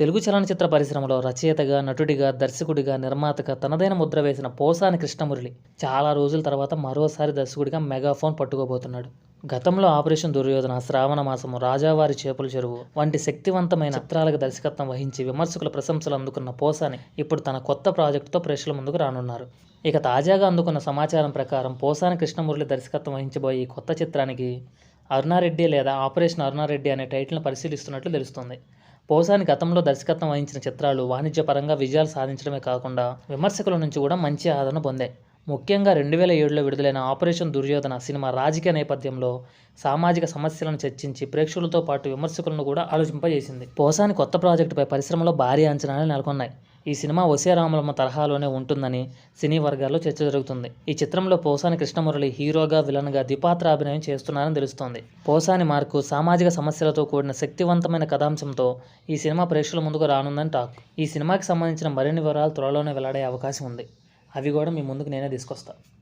తెలుగు చలనచిత్ర పరిశ్రమలో రచయితగా నటుడిగా దర్శకుడిగా నిర్మాతగా తనదైన ముద్ర వేసిన పోసాని కృష్ణమురళి చాలా రోజుల తర్వాత మరోసారి దర్శకుడిగా మెగాఫోన్ పట్టుకోబోతున్నాడు. గతంలో ఆపరేషన్ దుర్యోధన శ్రావణ మాసము రాజావారి చేపల చెరువు వంటి శక్తివంతమైన చిత్రాలకు దర్శకత్వం వహించి విమర్శకుల ప్రశంసలు అందుకున్న పోసాని ఇప్పుడు తన కొత్త ప్రాజెక్టుతో ప్రేక్షకుల ముందుకు రానున్నారు. ఇక తాజాగా అందుకున్న సమాచారం ప్రకారం పోసాని కృష్ణమురళి దర్శకత్వం వహించబోయే ఈ కొత్త చిత్రానికి అరుణారెడ్డి లేదా ఆపరేషన్ అరుణారెడ్డి అనే టైటిల్ను పరిశీలిస్తున్నట్లు తెలుస్తుంది. పోసాని గతంలో దర్శకత్వం వహించిన చిత్రాలు వాణిజ్యపరంగా విజయాలు సాధించడమే కాకుండా విమర్శకుల నుంచి కూడా మంచి ఆదరణ పొందాయి. ముఖ్యంగా రెండు వేల ఏడులో విడుదలైన ఆపరేషన్ దుర్యోధన సినిమా రాజకీయ నేపథ్యంలో సామాజిక సమస్యలను చర్చించి ప్రేక్షకులతో పాటు విమర్శకులను కూడా ఆలోచింపజేసింది. పోసాని కొత్త ప్రాజెక్టుపై పరిశ్రమలో భారీ అంచనాలు నెలకొన్నాయి. ఈ సినిమా వసే రామలమ్మ తరహాలోనే ఉంటుందని సినీ వర్గాల్లో చర్చ జరుగుతుంది. ఈ చిత్రంలో పోసాని కృష్ణమురళి హీరోగా విలన్గా ద్విపాత్ర అభినయం చేస్తున్నారని తెలుస్తోంది. పోసాని మార్కు సామాజిక సమస్యలతో కూడిన శక్తివంతమైన కథాంశంతో ఈ సినిమా ప్రేక్షకుల ముందుకు రానుందని టాక్. ఈ సినిమాకి సంబంధించిన మరిన్ని వివరాలు త్వరలోనే వెల్లడే అవకాశం ఉంది. అవి కూడా మీ ముందుకు నేనే తీసుకొస్తాను